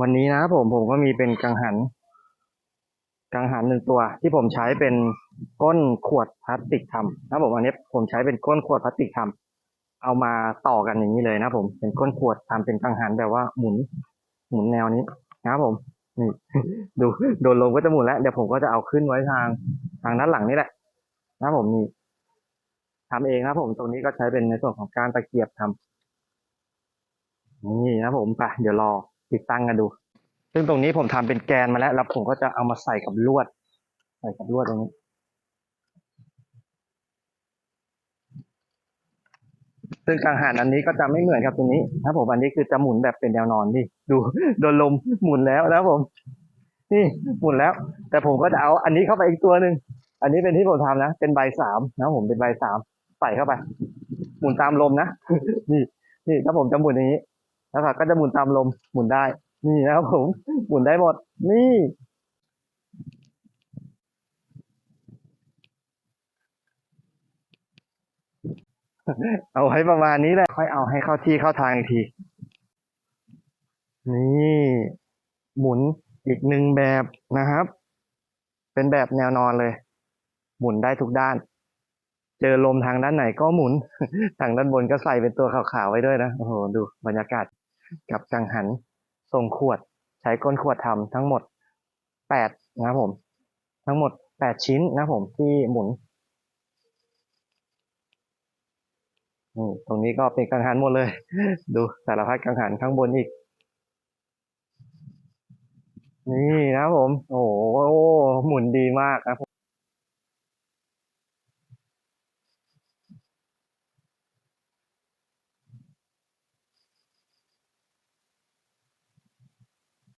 วันนี้นะผมผมก็มีเป็นกังหัน กังหันหนึ่งตัว ที่ผมใช้เป็นก้นขวดพลาสติกทำนะผมอันนี้ผมใช้เป็นก้นขวดพลาสติกทำเอามาต่อกันอย่างนี้เลยนะผมเป็นก้นขวดทำเป็นกังหันแบบว่าหมุนหมุนแนวนี้นะผมนี่ดูโดนลมก็จะหมุนแล้วเดี๋ยวผมก็จะเอาขึ้นไว้ทางทางด้านหลังนี่แหละนะผมนี่ทำเองนะผมตรงนี้ก็ใช้เป็นในส่วนของการตะเกียบทำนี่นะผมไปเดี๋ยวรอ ติดตั้งกันดู ซึ่งตรงนี้ผมทำเป็นแกนมาแล้วแล้วผมก็จะเอามาใส่กับลวด ใส่กับลวดตรงนี้ซึ่งกังหันอันนี้ก็จะไม่เหมือนกับตรงนี้นะครับผมอันนี้คือจะหมุนแบบเป็นแนวนอนนี่ดูโดนลมหมุนแล้วนะผม นี่หมุนแล้ว แต่ผมก็จะเอาอันนี้เข้าไปอีกตัวหนึ่งอันนี้เป็นที่ผมทำนะเป็นใบสามนะผมเป็นใบสามใส่เข้าไป หมุนตามลมนะนี่นี่ถ้าผมจะหมุนอย่างนี้ แล้วก็จะหมุนตามลมหมุนได้ นี่นะครับผม หมุนได้หมด นี่เอาให้ประมาณนี้แหละ ค่อยเอาให้เข้าที่เข้าทางอีกที นี่ หมุนอีกหนึ่งแบบนะครับ เป็นแบบแนวนอนเลย หมุนได้ทุกด้าน เจอลมทางด้านไหนก็หมุน ทางด้านบนก็ใส่เป็นตัวขาวๆไว้ด้วยนะ โอ้โห ดูบรรยากาศ กับกังหันทรงขวด ใช้ก้นขวดทำทั้งหมดแปดนะครับผม ทั้งหมดแปดชิ้นนะครับผมที่หมุนตรงนี้ก็เป็นกังหันหมดเลย ดูสารพัดกังหันข้างบนอีก นี่นะครับผม โอ้โหหมุนดีมากนะครับ